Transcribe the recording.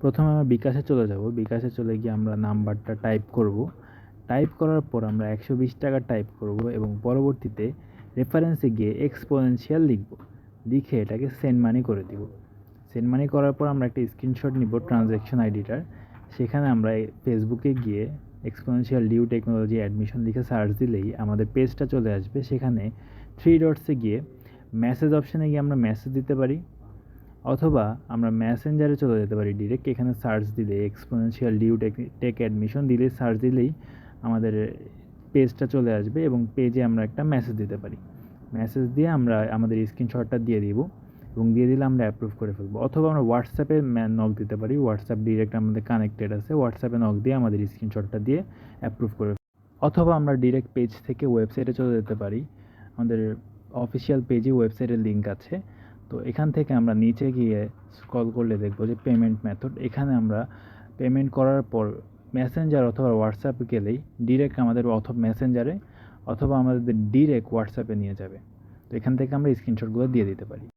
প্রথমে আমরা বিকাশে চলে যাব। বিকাশে চলে গিয়ে আমরা নাম্বারটা টাইপ করব। টাইপ করার পর আমরা একশো বিশ টাকা টাইপ করব এবং পরবর্তীতে রেফারেন্সে গিয়ে এক্সপোনেনশিয়াল লিখব। লিখে এটাকে সেন্ড মানি করে দিব। সেন্ড মানি করার পর আমরা একটা স্ক্রিনশট নিব ট্রানজ্যাকশন আইডিটার সেখানে আমরা ফেসবুকে গিয়ে এক্সপোনেনশিয়াল ডিউ টেকনোলজি অ্যাডমিশন লিখে সার্চ দিলেই আমাদের পেজটা চলে আসবে। সেখানে থ্রি ডটসে গিয়ে মেসেজ অপশানে গিয়ে আমরা মেসেজ দিতে পারি। অথবা আমরা ম্যাসেঞ্জারে চলে যেতে পারি ডিরেক্ট এখানে সার্চ দিলে exponential due tech tech admission দিলে সার্চ দিলেই আমাদের পেজটা চলে আসবে এবং পেজে আমরা একটা মেসেজ দিতে পারি। মেসেজ দিয়ে আমরা আমাদের স্ক্রিনশটটা দিয়ে দিব এবং দিয়ে দিলে আমরা অ্যাপ্রুভ করে ফেলব। অথবা আমরা হোয়াটসঅ্যাপে নক দিতে পারি। হোয়াটসঅ্যাপ ডিরেক্ট আমাদের কানেক্টেড আছে। হোয়াটসঅ্যাপে নক দিয়ে আমাদের স্ক্রিনশটটা দিয়ে অ্যাপ্রুভ করে অথবা আমরা ডিরেক্ট পেজ থেকে ওয়েবসাইটে চলে যেতে পারি। আমাদের অফিসিয়াল পেজে ওয়েবসাইটের লিঙ্ক আছে। তো এখান থেকে আমরা নিচে গিয়ে স্ক্রল করলে দেখব যে পেমেন্ট মেথড এখানে আমরা পেমেন্ট করার পর মেসেঞ্জার অথবা হোয়াটসঅ্যাপে গেলেই ডিরেক্ট আমাদের অথবা মেসেঞ্জারে অথবা আমাদের ডিরেক্ট হোয়াটসঅ্যাপে নিয়ে যাবে। তো এখান থেকে আমরা স্ক্রিনশটগুলো দিয়ে দিতে পারি।